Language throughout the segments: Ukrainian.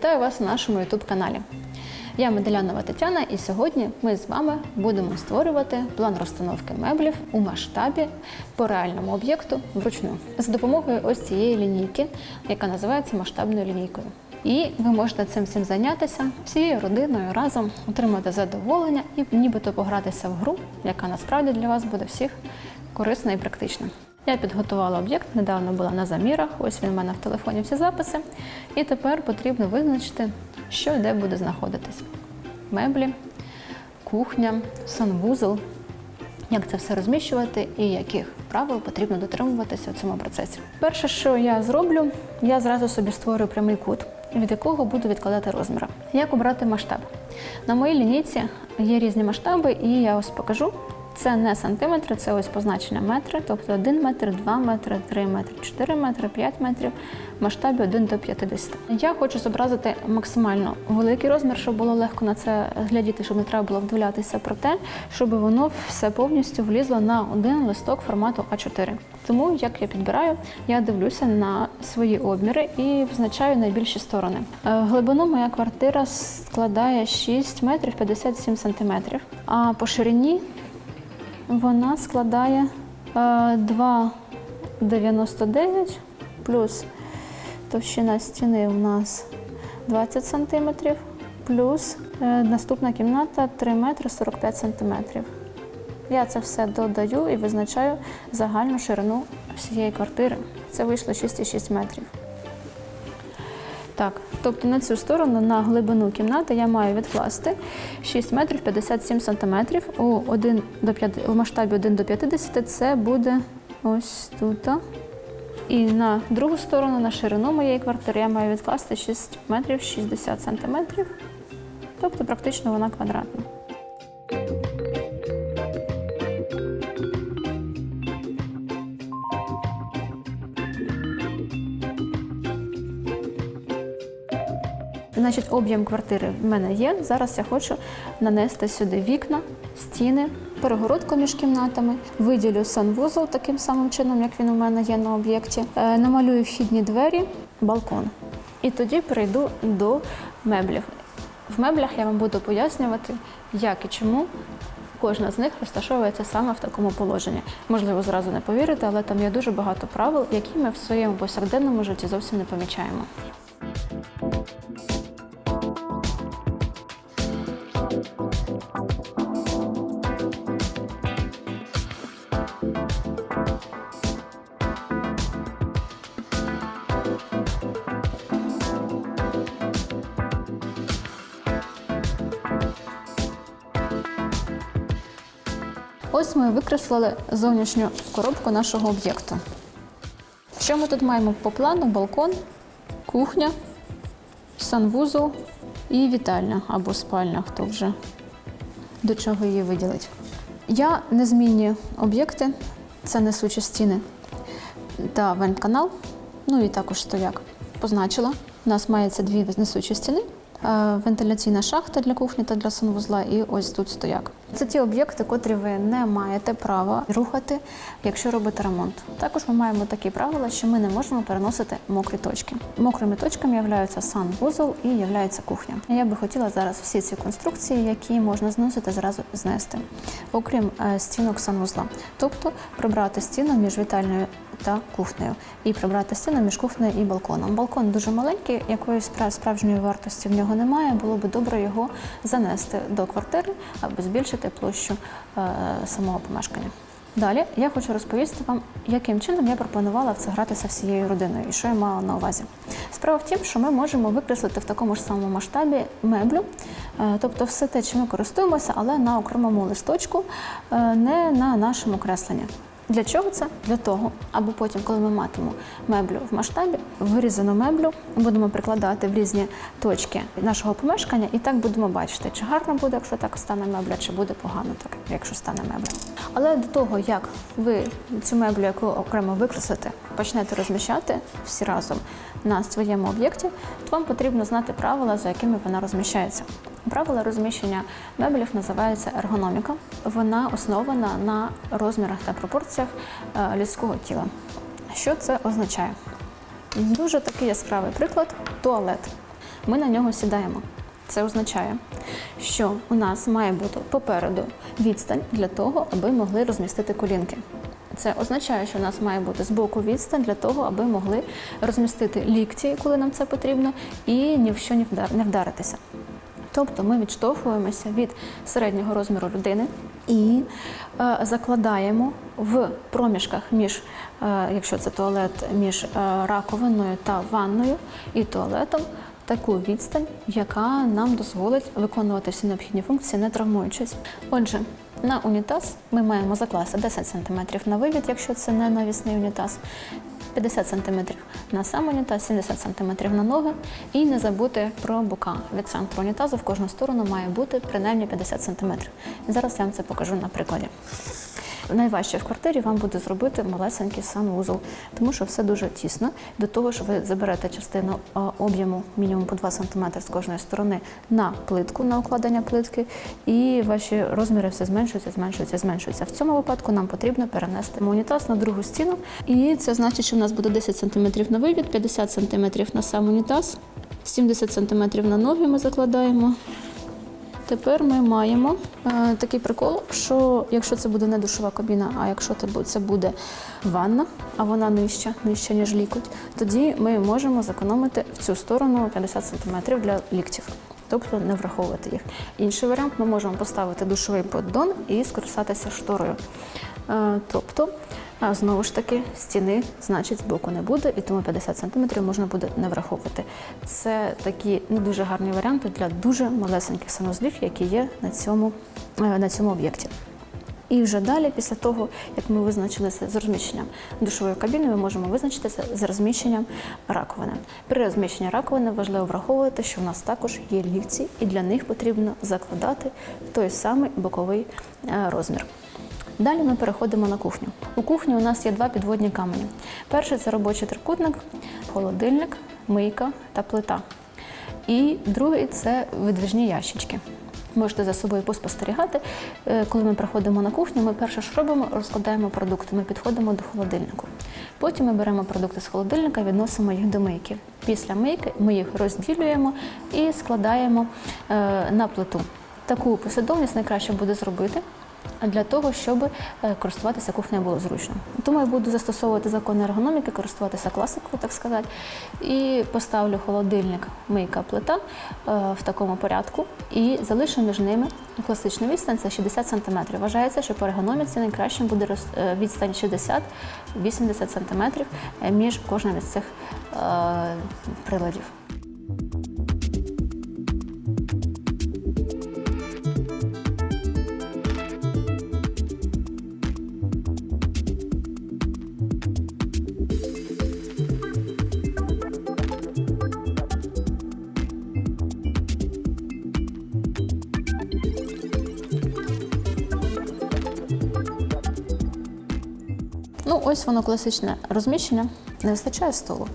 Вітаю вас на нашому youtube каналі. Я Меделянова Тетяна, і сьогодні ми з вами будемо створювати план розстановки меблів у масштабі по реальному об'єкту вручну за допомогою ось цієї лінійки, яка називається масштабною лінійкою. І ви можете цим всім зайнятися всією родиною разом, отримати задоволення і нібито погратися в гру, яка насправді для вас буде всіх корисна і практична. Я підготувала об'єкт, недавно була на замірах. Ось він у мене в телефоні всі записи. І тепер потрібно визначити, що де буде знаходитись: меблі, кухня, санвузол, як це все розміщувати і яких правил потрібно дотримуватися в цьому процесі. Перше, що я зроблю, я зразу собі створю прямий кут, від якого буду відкладати розміри. Як обрати масштаб? На моїй лінійці є різні масштаби, і я ось покажу. Це не сантиметри, це ось позначення метри, тобто 1 метр, 2 метри, 3 метри, 4 метри, 5 метрів, в масштабі 1 до 50. Я хочу зобразити максимально великий розмір, щоб було легко на це глядіти, щоб не треба було вдивлятися про те, щоб воно все повністю влізло на один листок формату А4. Тому як я підбираю, я дивлюся на свої обміри і визначаю найбільші сторони. Е, Глибину моя квартира складає 6 метрів 57 сантиметрів, а по ширині вона складає е, 2,99 плюс товщина стіни у нас 20 см, плюс е, наступна кімната 3 метри 45 см. Я це все додаю і визначаю загальну ширину всієї квартири. Це вийшло 6,6 метрів. Так, тобто на цю сторону, на глибину кімнати я маю відкласти 6 метрів 57 сантиметрів. У, 1 до 5, у масштабі 1 до 50 це буде ось тут. І на другу сторону, на ширину моєї квартири, я маю відкласти 6 метрів 60 сантиметрів. Тобто практично вона квадратна. Значить, об'єм квартири в мене є. Зараз я хочу нанести сюди вікна, стіни, перегородку між кімнатами, виділю санвузол таким самим чином, як він у мене є на об'єкті. Е, Намалюю вхідні двері, балкон. І тоді перейду до меблів. В меблях я вам буду пояснювати, як і чому кожна з них розташовується саме в такому положенні. Можливо, зразу не повірите, але там є дуже багато правил, які ми в своєму повсякденному житті зовсім не помічаємо. Ось ми викреслили зовнішню коробку нашого об'єкту. Що ми тут маємо по плану? Балкон, кухня, санвузол і вітальня або спальня, хто вже до чого її виділить. Я не змінюю об'єкти, це несучі стіни та вент-канал, ну і також стояк. Позначила. У нас мається дві несучі стіни. Е, Вентиляційна шахта для кухні та для санвузла, і ось тут стояк. Це ті об'єкти, котрі ви не маєте права рухати, якщо робите ремонт. Також ми маємо такі правила, що ми не можемо переносити мокрі точки. Мокрими точками являються санвузол і являється кухня. Я би хотіла зараз всі ці конструкції, які можна зносити, зразу знести, окрім е, стінок санвузла, тобто прибрати стіну між вітальною та кухнею і прибрати стіну між кухнею і балконом. Балкон дуже маленький, якоїсь справжньої вартості в нього немає. Було би добре його занести до квартири, аби збільшити площу е, самого помешкання. Далі я хочу розповісти вам, яким чином я пропонувала в це гратися всією родиною і що я мала на увазі. Справа в тім, що ми можемо викреслити в такому ж самому масштабі меблю, е, тобто все те, чим ми користуємося, але на окремому листочку, е, не на нашому кресленні. Для чого це? Для того, аби потім, коли ми матимемо меблю в масштабі, вирізану меблю будемо прикладати в різні точки нашого помешкання, і так будемо бачити, чи гарно буде, якщо так стане мебля, чи буде погано, так якщо стане мебля. Але до того, як ви цю меблю, яку окремо викреслите, почнете розміщати всі разом на своєму об'єкті, то вам потрібно знати правила, за якими вона розміщається. Правила розміщення меблів називаються ергономіка. Вона основана на розмірах та пропорціях е, людського тіла. Що це означає? Дуже такий яскравий приклад туалет. Ми на нього сідаємо. Це означає, що у нас має бути попереду відстань для того, аби могли розмістити колінки. Це означає, що у нас має бути збоку відстань для того, аби могли розмістити лікті, коли нам це потрібно, і ні в що не вдар- не вдаритися. Тобто ми відштовхуємося від середнього розміру людини і е, закладаємо в проміжках між, е, якщо це туалет, між е, раковиною та ванною і туалетом таку відстань, яка нам дозволить виконувати всі необхідні функції, не травмуючись. Отже, на унітаз ми маємо закласти 10 см на вивід, якщо це не навісний унітаз. 50 см на сам унітаз, 70 см на ноги. І не забути про бока. Від центру унітазу в кожну сторону має бути принаймні 50 см. І зараз я вам це покажу на прикладі. Найважче в квартирі вам буде зробити малесенький санвузол, тому що все дуже тісно. До того ж, ви заберете частину об'єму мінімум по 2 см з кожної сторони на плитку, на укладення плитки, і ваші розміри все зменшуються, зменшуються, зменшуються. В цьому випадку нам потрібно перенести унітаз на другу стіну, і це значить, що в нас буде 10 см на вивід, 50 см на сам унітаз, 70 см на ноги ми закладаємо. Тепер ми маємо е, такий прикол, що якщо це буде не душова кабіна, а якщо це буде ванна, а вона нижча, нижча, ніж лікоть, тоді ми можемо зекономити в цю сторону 50 см для ліктів. Тобто не враховувати їх. Інший варіант ми можемо поставити душовий поддон і скористатися шторою. Е, Тобто, а знову ж таки, стіни, значить, збоку не буде, і тому 50 см можна буде не враховувати. Це такі не дуже гарні варіанти для дуже малесеньких санузлів, які є на цьому, е, на цьому об'єкті. І вже далі, після того, як ми визначилися з розміщенням душової кабіни, ми можемо визначитися з розміщенням раковини. При розміщенні раковини важливо враховувати, що в нас також є лікці, і для них потрібно закладати той самий боковий е, розмір. Далі ми переходимо на кухню. У кухні у нас є два підводні камені. Перший це робочий трикутник, холодильник, мийка та плита. І другий це видвижні ящички. Можете за собою поспостерігати. Е, Коли ми приходимо на кухню, ми перше що робимо, розкладаємо продукти. Ми підходимо до холодильнику. Потім ми беремо продукти з холодильника, відносимо їх до мийки. Після мийки ми їх розділюємо і складаємо е, на плиту. Таку послідовність найкраще буде зробити для того, щоб е, користуватися кухнею було зручно. Тому я буду застосовувати закони ергономіки, користуватися класикою, так сказати, і поставлю холодильник, мийка, плита е, в такому порядку і залишу між ними класичну відстань це 60 см. Вважається, що по ергономіці найкращим буде е, відстань 60-80 см між кожним із цих приладів. Ну, ось воно класичне розміщення. Не вистачає столу.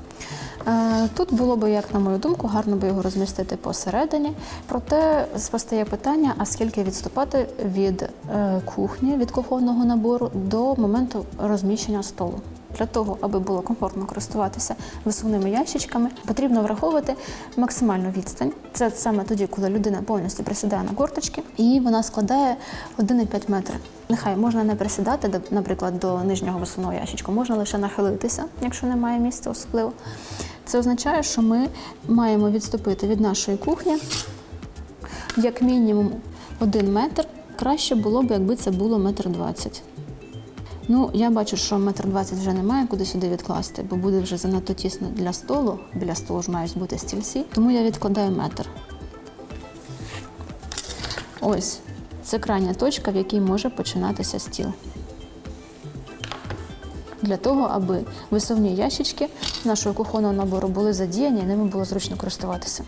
Е, Тут було би, як на мою думку, гарно би його розмістити посередині. Проте постає питання: а скільки відступати від е, кухні, від кухонного набору до моменту розміщення столу. Для того, аби було комфортно користуватися висувними ящичками, потрібно враховувати максимальну відстань. Це саме тоді, коли людина повністю присідає на корточки, і вона складає 1,5 метри. Нехай можна не присідати, наприклад, до нижнього висувного ящичку, можна лише нахилитися, якщо немає місця особливо. Це означає, що ми маємо відступити від нашої кухні як мінімум один метр. Краще було б, якби це було метр двадцять. Ну, я бачу, що метр двадцять вже немає куди сюди відкласти, бо буде вже занадто тісно для столу. Біля столу ж мають бути стільці, тому я відкладаю метр. Ось це крайня точка, в якій може починатися стіл. Для того, аби висувні ящички нашого кухонного набору були задіяні і ними було зручно користуватися.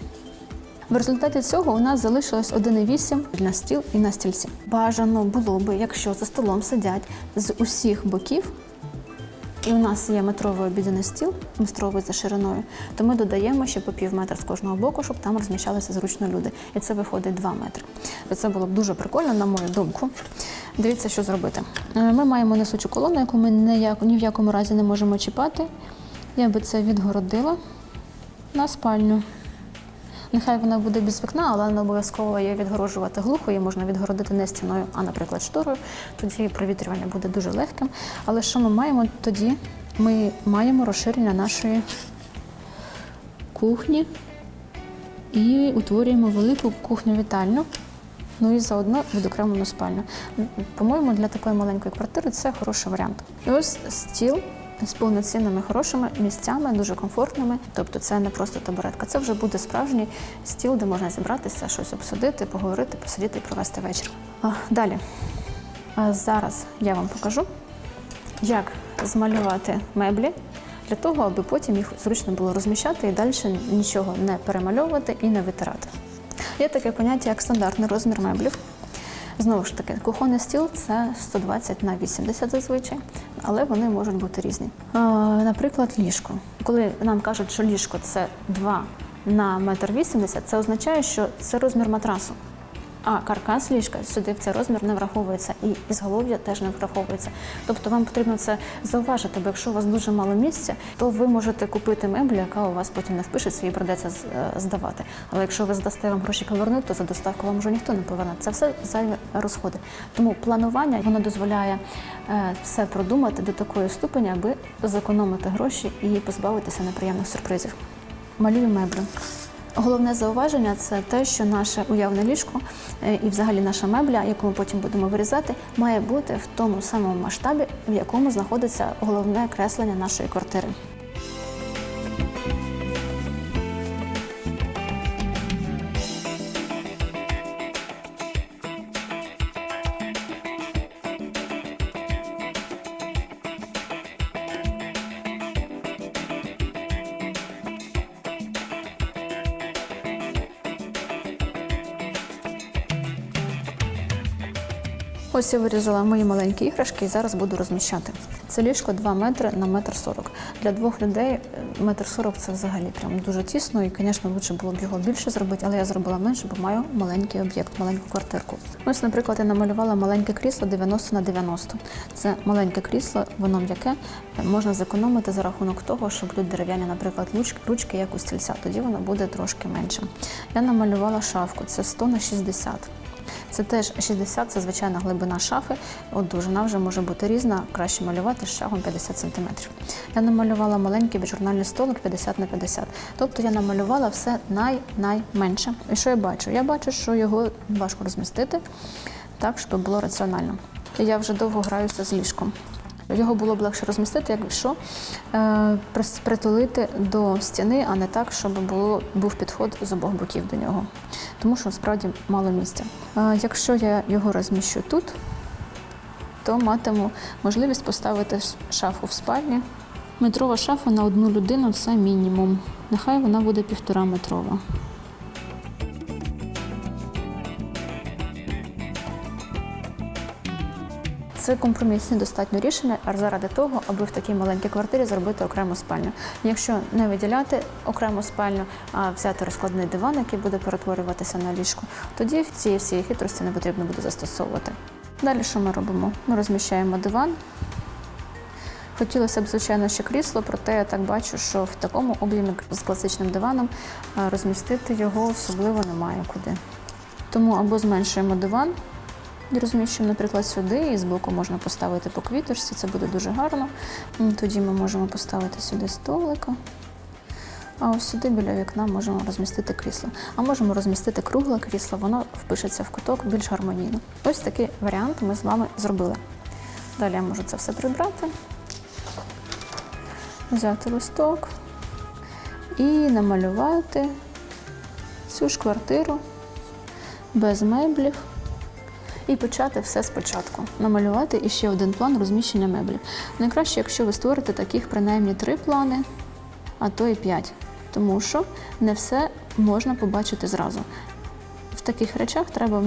В результаті цього у нас залишилось 1,8 на стіл і на стільці. Бажано було би, якщо за столом сидять з усіх боків, і у нас є метровий обіденний стіл, метровий за шириною, то ми додаємо ще по пів метра з кожного боку, щоб там розміщалися зручно люди. І це виходить 2 метри. Це було б дуже прикольно, на мою думку. Дивіться, що зробити. Е, Ми маємо несучу колону, яку ми ніяк- ні в якому разі не можемо чіпати. Я би це відгородила на спальню. Нехай вона буде без вікна, але не обов'язково її відгороджувати глухо, її можна відгородити не стіною, а, наприклад, шторою. Тоді провітрювання буде дуже легким. Але що ми маємо тоді? Ми маємо розширення нашої кухні і утворюємо велику кухню-вітальню. Ну і заодно відокремлену спальню. По-моєму, для такої маленької квартири це хороший варіант. І ось стіл з повноцінними хорошими місцями, дуже комфортними. Тобто це не просто табуретка, це вже буде справжній стіл, де можна зібратися, щось обсудити, поговорити, посидіти і провести вечір. Далі. Зараз я вам покажу, як змалювати меблі для того, аби потім їх зручно було розміщати і далі нічого не перемальовувати і не витирати. Є таке поняття, як стандартний розмір меблів. Знову ж таки, кухонний стіл це 120 на 80 зазвичай, але вони можуть бути різні. Е, наприклад, ліжко. Коли нам кажуть, що ліжко це 2 на 1,80 м, це означає, що це розмір матрасу. А каркас ліжка сюди в цей розмір не враховується, і ізголов'я теж не враховується. Тобто вам потрібно це зауважити, бо якщо у вас дуже мало місця, то ви можете купити меблю, яка у вас потім не впишеться і придеться е, здавати. Але якщо ви здасте вам гроші повернуть, то за доставку вам вже ніхто не поверне. Це все зайві розходи. Тому планування воно дозволяє е, все продумати до такої ступені, аби зекономити гроші і позбавитися неприємних сюрпризів. Малюю меблю. Головне зауваження це те, що наше уявне ліжко е, і взагалі наша мебля, яку ми потім будемо вирізати, має бути в тому самому масштабі, в якому знаходиться головне креслення нашої квартири. Ось я вирізала мої маленькі іграшки і зараз буду розміщати. Це ліжко 2 метри на метр 40. Для двох людей е, метр 40 це взагалі прям дуже тісно. І, звісно, лучше було б його більше зробити, але я зробила менше, бо маю маленький об'єкт, маленьку квартирку. Ось, наприклад, я намалювала маленьке крісло 90 на 90. Це маленьке крісло, воно м'яке. е, Можна зекономити за рахунок того, що будуть дерев'яні, наприклад, ручки як у стільця. Тоді воно буде трошки менше. Я намалювала шафку, це 100 на 60. Це теж 60 це звичайна глибина шафи. От довжина вже може бути різна, краще малювати з шагом 50 см. Я намалювала маленький журнальний столик 50 на 50. Тобто я намалювала все най-найменше. І що я бачу? Я бачу, що його важко розмістити так, щоб було раціонально. Я вже довго граюся з ліжком. Його було б легше розмістити, якщо е, притулити до стіни, а не так, щоб було, був підход з обох боків до нього. Тому що справді мало місця. Е, якщо я його розміщу тут, то матиму можливість поставити шафу в спальні. Метрова шафа на одну людину це мінімум. Нехай вона буде півтора метрова. Це компромісне достатньо рішення заради того, аби в такій маленькій квартирі зробити окрему спальню. Якщо не виділяти окрему спальню, а взяти розкладний диван, який буде перетворюватися на ліжко, тоді цієї всієї хитрості не потрібно буде застосовувати. Далі що ми робимо? Ми розміщаємо диван. Хотілося б, звичайно, ще крісло, проте я так бачу, що в такому об'ємі з класичним диваном розмістити його особливо немає куди. Тому або зменшуємо диван, і розміщуємо, наприклад, сюди, і збоку можна поставити по квіточці, це буде дуже гарно. Тоді ми можемо поставити сюди столика. А ось сюди біля вікна можемо розмістити крісло. А можемо розмістити кругле крісло, воно впишеться в куток більш гармонійно. Ось такий варіант ми з вами зробили. Далі я можу це все прибрати, взяти листок і намалювати цю ж квартиру без меблів і почати все спочатку. Намалювати іще один план розміщення меблів. Найкраще, якщо ви створите таких принаймні три плани, а то і п'ять. Тому що не все можна побачити зразу. В таких речах треба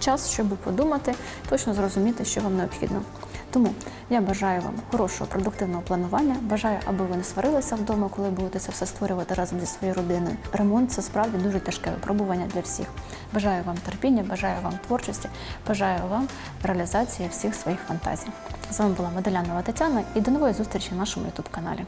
час, щоб подумати, точно зрозуміти, що вам необхідно. Тому я бажаю вам хорошого продуктивного планування. Бажаю, аби ви не сварилися вдома, коли будете це все створювати разом зі своєю родиною. Ремонт це справді дуже тяжке випробування для всіх. Бажаю вам терпіння, бажаю вам творчості, бажаю вам реалізації всіх своїх фантазій. З вами була Медалянова Тетяна і до нової зустрічі на нашому ютуб каналі.